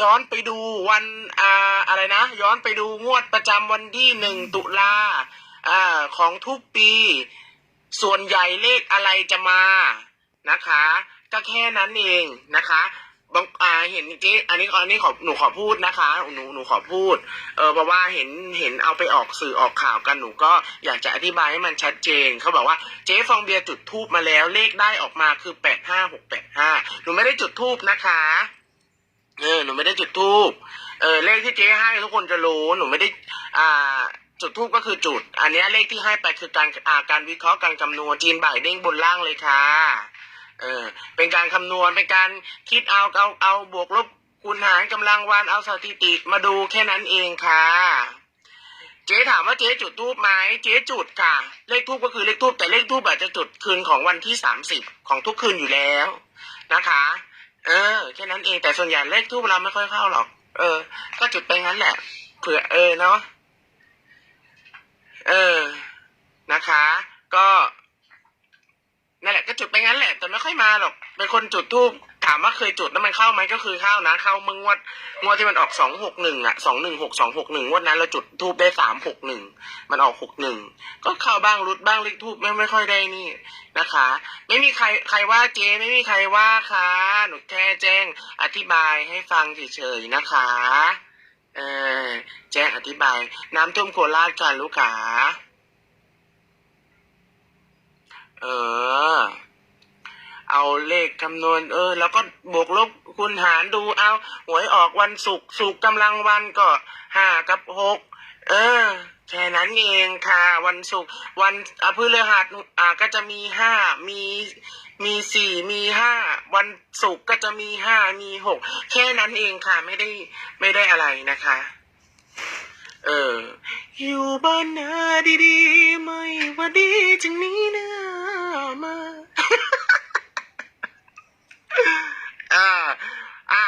ย้อนไปดูวันอ่าอะไรนะ ย้อนไปดูงวดประจำวันที่หนึ่งตุลาอ่าของทุกปี ส่วนใหญ่เลขอะไรจะมานะคะ ก็แค่นั้นเองนะคะบางอ่าเห็นเจ๊อันนี้อันนี้ขอหนูขอพูดนะคะ หนูหนูขอพูด เออเพราะว่าเห็นเห็นเอาไปออกสื่อออกข่าวกันหนูก็อยากจะอธิบายให้มันชัดเจนเขาบอกว่าเจ๊ฟองเบียร์จุดทูบมาแล้วเลขได้ออกมาคือแปดห้าหกแปดห้าหนูไม่ได้จุดทูบนะคะ เออหนูไม่ได้จุดทูบเออเลขที่เจ๊ให้ทุกคนจะรู้หนูไม่ได้อ่าจุดทูบก็คือจุด อันนี้เลขที่ให้ไปคือการอ่าการวิเคราะห์การคำนวณจีนบ่ายเด้งบนล่างเลยค่ะเออเป็นการคำนวณเป็นการคิดเอาเอาเอาบวกลบคูณหารกำลังวันเอาสถิติมาดูแค่นั้นเองค่ะ เจ๊ถามว่าเจ๊จุดทูบไหมเจ๊จุดค่ะ เลขทูบก็คือเลขทูบแต่เลขทูบอาจจะจุดคืนของวันที่สามสิบของทุกคืนอยู่แล้วนะคะ เออแค่นั้นเองแต่ส่วนใหญ่เลขทูบเราไม่ค่อยเข้าหรอก เออ ก็จุดไปงั้นแหละ เผื่อเออเนาะเออนะคะ ก็นั่นแหละก็จุดไปงั้นแหละ แต่ไม่ค่อยมาหรอกเป็นคนจุดทูบ ถามว่าเคยจุดแล้วมันเข้าไหมก็คือเข้านะ เข้าเมื่องวดงวดที่มันออกสองหกหนึ่งอะสองหนึ่งหกสองหกหนึ่งงวดนั้นเราจุดทูบได้สามหกหนึ่งมันออกหกหนึ่งก็เข้าบ้างรุดบ้างเลขทูบไม่ไม่ค่อยได้นี่นะคะ ไม่มีใครใครว่าเจไม่มีใครว่าค่ะหนูแค่แจ้งอธิบายให้ฟังเฉยๆนะคะเออแจ้งอธิบาย น้ำท่วมโคราชค่ะลูกขาเออ เอาเลขคำนวณ เออ แล้วก็บวกลบคูณหารดูเอาหวยออกวันศุกร์ศุกร์กำลังวันก็ห้ากับหกเออแค่นั้นเองค่ะ วันศุกร์วันอพฤหัสอ่าก็จะมีห้ามีมีสี่มีห้าวันศุกร์ก็จะมีห้ามีหกแค่นั้นเองค่ะไม่ได้ไม่ได้อะไรนะคะ เออ อยู่บ้านนาดีๆ ไม่ว่าดีจึงนี้นะมา อ่าอ่า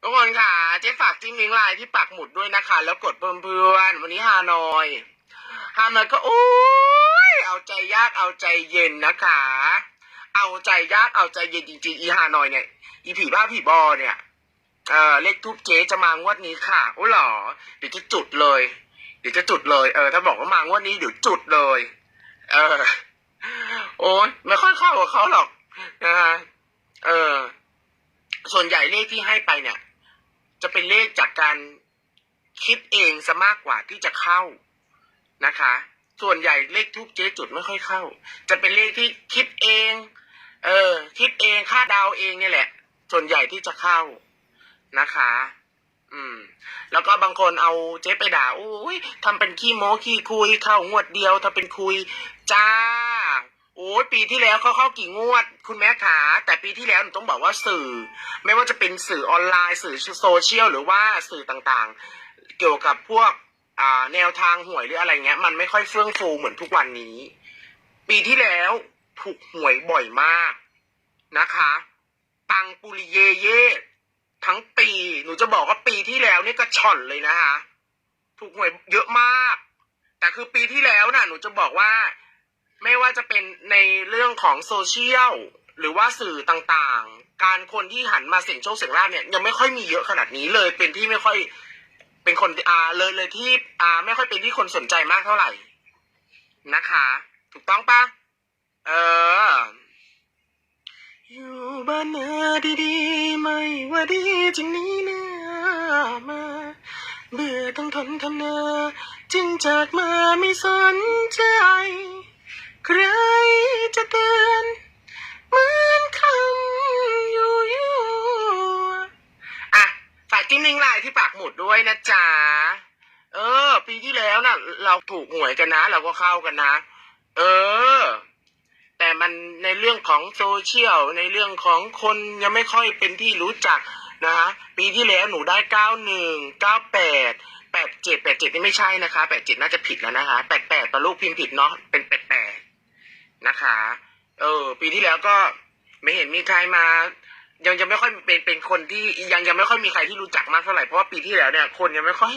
ทุกคนค่ะ เจ๊ฝากจิ้มลิงก์ไลน์ที่ปักหมุดด้วยนะคะ แล้วกดเพิ่มเพื่อนวันนี้ฮานอยฮานอยก็โอ้ยเอาใจยากเอาใจเย็นนะคะ เอาใจยากเอาใจเย็นจริงๆอีฮานอยเนี่ยอีผีบ้าผีบอเนี่ยเออเลขทูบเจ๊จะมางวดนี้ค่ะโอ้หรอเดี๋ยวจะจุดเลย เดี๋ยวจะจุดเลยเออถ้าบอกว่ามางวดนี้เดี๋ยวจุดเลย เออ โอ้ยไม่ค่อยเข้ากับเขาหรอกนะฮะเออ ส่วนใหญ่เลขที่ให้ไปเนี่ย จะเป็นเลขจากการคิดเองซะมากกว่าที่จะเข้านะคะ ส่วนใหญ่เลขทูบเจ๊จุดไม่ค่อยเข้า จะเป็นเลขที่คิดเอง เออ คิดเองคาดเดาเองเนี่ยแหละ ส่วนใหญ่ที่จะเข้านะคะ อืม แล้วก็บางคนเอาเจ๊ไปด่าโอ้ยทำเป็นขี้โม้ขี้คุยเข้างวดเดียวถ้าเป็นคุยจ้า โอ้ยปีที่แล้วเขาเข้ากี่งวด คุณแม่ขาแต่ปีที่แล้วหนูต้องบอกว่าสื่อ ไม่ว่าจะเป็นสื่อออนไลน์ สื่อโซเชียลหรือว่าสื่อต่างๆ เกี่ยวกับพวกแนวทางหวยหรืออะไรเงี้ย มันไม่ค่อยเฟื่องฟูเหมือนทุกวันนี้ ปีที่แล้วถูกหวยบ่อยมากนะคะปังปุริเยเย่ทั้งปี หนูจะบอกว่าปีที่แล้วนี่ก็ช่อนเลยนะคะ ถูกหวยเยอะมาก แต่คือปีที่แล้วน่ะ หนูจะบอกว่า ไม่ว่าจะเป็นในเรื่องของโซเชียลหรือว่าสื่อต่างๆ การคนที่หันมาเสี่ยงโชคเสี่ยงลาภเนี่ยยังไม่ค่อยมีเยอะขนาดนี้เลยเป็นที่ไม่ค่อยเป็นคนอ่าเลยเลยที่อ่าไม่ค่อยเป็นที่คนสนใจมากเท่าไหร่นะคะ ถูกต้องปะเอออยู่บ้านนาดีๆไม่ว่าดีจริงนี้นะมาเบื่อต้องทนทำนาจึงจากมาไม่สนใจ ใครจะเตือนเหมือนคำอยู่อยู่อะฝากจิ้มลิงก์ไลน์ที่ปากหมุดด้วยนะจ๊ะ เออ ปีที่แล้วน่ะ เราถูกหวยกันนะ เราก็เข้ากันนะ เออ แต่มันในเรื่องของโซเชียล ในเรื่องของคนยังไม่ค่อยเป็นที่รู้จักนะฮะปีที่แล้วหนูได้เก้าหนึ่งเก้าแปดแปดเจ็ดแปดเจ็ดนี่ไม่ใช่นะคะแปดเจ็ดน่าจะผิดแล้วนะคะแปดแปดตอนลูกพิมพ์ผิดเนาะเป็นแปด นะคะ เออ ปีที่แล้วก็ไม่เห็นมีใครมา ยังยังไม่ค่อยเป็นเป็นคนที่ยังยังไม่ค่อยมีใครที่รู้จักมากเท่าไหร่เพราะว่าปีที่แล้วเนี่ย คนยังไม่ค่อย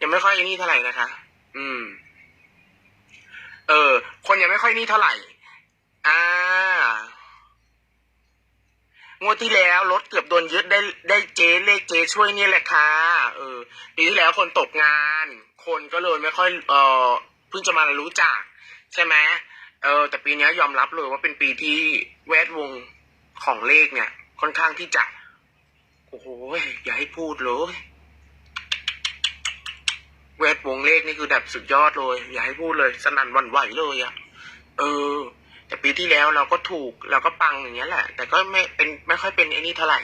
ยังไม่ค่อยนี่เท่าไหร่นะคะ อืม เออ คนยังไม่ค่อยนี่เท่าไหร่ อ่างวดที่แล้วรถเกือบโดนยึดได้ได้เจ๊เลขเจ๊ช่วยนี่แหละค่ะเออปีที่แล้วคนตกงาน คนก็เลยไม่ค่อยเออเพิ่งจะมารู้จัก ใช่ไหม เออแต่ปีนี้ยอมรับเลยว่าเป็นปีที่แวดวงของเลขเนี่ย ค่อนข้างที่จะ โอ้โหอย่าให้พูดเลยแวดวงเลขนี่คือแบบสุดยอดเลย อย่าให้พูดเลย สนั่นวันไหวเลยอะเออ แต่ปีที่แล้วเราก็ถูกเราก็ปังอย่างเงี้ยแหละ แต่ก็ไม่เป็นไม่ค่อยเป็นไอ้นี่เท่าไหร่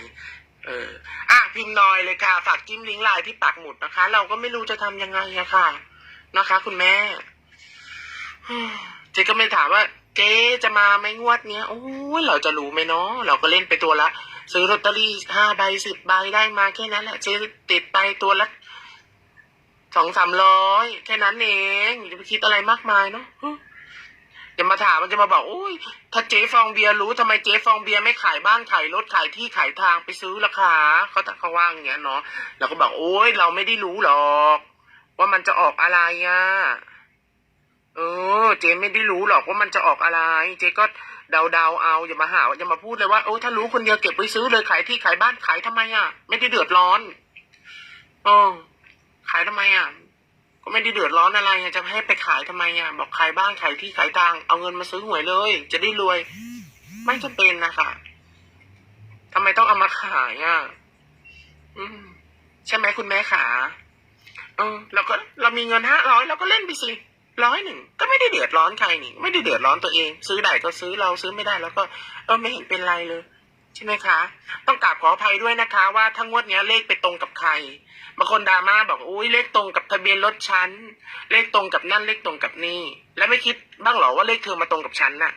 เอออะพิมพ์นอยเลยค่ะฝากจิ้มลิงก์ไลน์ที่ปักหมุดนะคะ เราก็ไม่รู้จะทำยังไงอะค่ะ นะคะ คุณแม่ เจ๊ก็ไม่ถามว่า เจ๊จะมาไหมงวดเนี้ยโอ้ยเราจะรู้ไหมเนาะเราก็เล่นไปตัวละ ซื้อลอตเตอรี่ห้าใบสิบใบได้มาแค่นั้นแหละเจ๊ติดไปตัวละสองสามร้อยแค่นั้นเองอย่าไปคิดอะไรมากมายเนาะอย่ามาถามมันจะมาบอกโอ้ยถ้าเจ๊ฟองเบียร์รู้ทำไมเจ๊ฟองเบียร์ไม่ขายบ้านขายรถขายที่ขายทางไปซื้อราคาเขาต่เขาว่างอย่างเงี้ยเนาะเราก็บอกโอ้ยเราไม่ได้รู้หรอก ว่ามันจะออกอะไรอะ เออ เจ๊ไม่ได้รู้หรอกว่ามันจะออกอะไร เจ๊ก็เดาเดาๆเอาอย่ามาหาอย่ามาพูดเลยว่าโอ้ถ้ารู้คนเดียวเก็บไว้ซื้อเลยขายที่ขายบ้านขายทำไมอะ ไม่ได้เดือดร้อนเออขายทำไมอะ ก็ไม่ได้เดือดร้อนอะไรจะให้ไปขายทำไมอะ บอกขายบ้านขายที่ขายทางเอาเงินมาซื้อหวยเลย จะได้รวย ไม่จะเป็นนะคะทำไมต้องเอามาขายอะ อืม ใช่ไหมคุณแม่ขาเออเราก็เรามีเงินห้าร้อยเราก็เล่นไปสิ ร้อยหนึ่งก็ไม่ได้เดือดร้อนใครนี่ ไม่ได้เดือดร้อนตัวเอง ซื้อได้ก็ซื้อเราซื้อไม่ได้แล้วก็เออไม่เห็นเป็นไรเลยใช่ไหมคะ ต้องกราบขออภัยด้วยนะคะ ว่าทั้งงวดเนี้ยเลขไปตรงกับใครบางคนดราม่าบอกอุ้ยเลขตรงกับทะเบียนรถฉันเลขตรงกับนั่นเลขตรงกับนี่ แล้วไม่คิดบ้างหรอว่าเลขเธอมาตรงกับฉันน่ะ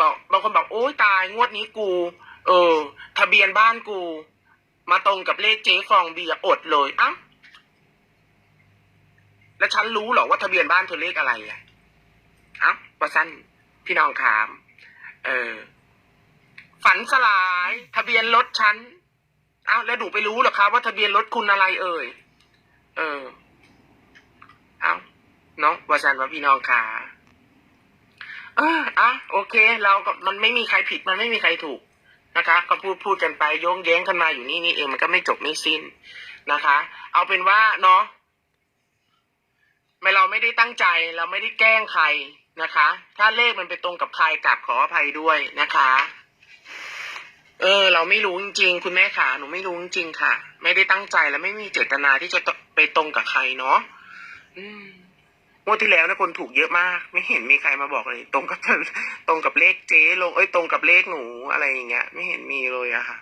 บอกบางคนบอกโอ้ยตายงวดนี้กู เออ ทะเบียนบ้านกู มาตรงกับเลขเจ๊ฟองเบียอดเลยอ้า แล้วฉันรู้หรอว่าทะเบียนบ้านเธอเลขอะไรอะอ้าว่าสั้นพี่น้องถาม เออ ฝันสลาย ทะเบียนรถฉันอ้าวแล้วหนูไปรู้หรอครับว่าทะเบียนรถคุณอะไรเอ่ย เออเอ้าเนาะว่าสั้นว่าพี่น้องขาเอออะโอเค เราก็มันไม่มีใครผิดมันไม่มีใครถูกนะคะ ก็พูดพูดกันไปโยงแย้งกันมาอยู่นี่นี่เองมันก็ไม่จบไม่สิ้นนะคะ เอาเป็นว่าเนาะ ไม่เราไม่ได้ตั้งใจเราไม่ได้แกล้งใครนะคะ ถ้าเลขมันไปตรงกับใครกราบขออภัยด้วยนะคะ เออ เราไม่รู้จริงๆ คุณแม่ขาหนูไม่รู้จริงๆค่ะ ไม่ได้ตั้งใจและไม่มีเจตนาที่จะไปตรงกับใครเนาะอืมงวดที่แล้วนะคนถูกเยอะมาก ไม่เห็นมีใครมาบอกเลย ตรงกับตรงกับเลขเจ๊ลงเอ้ยตรงกับเลขหนูอะไรอย่างเงี้ย ไม่เห็นมีเลยอะค่ะ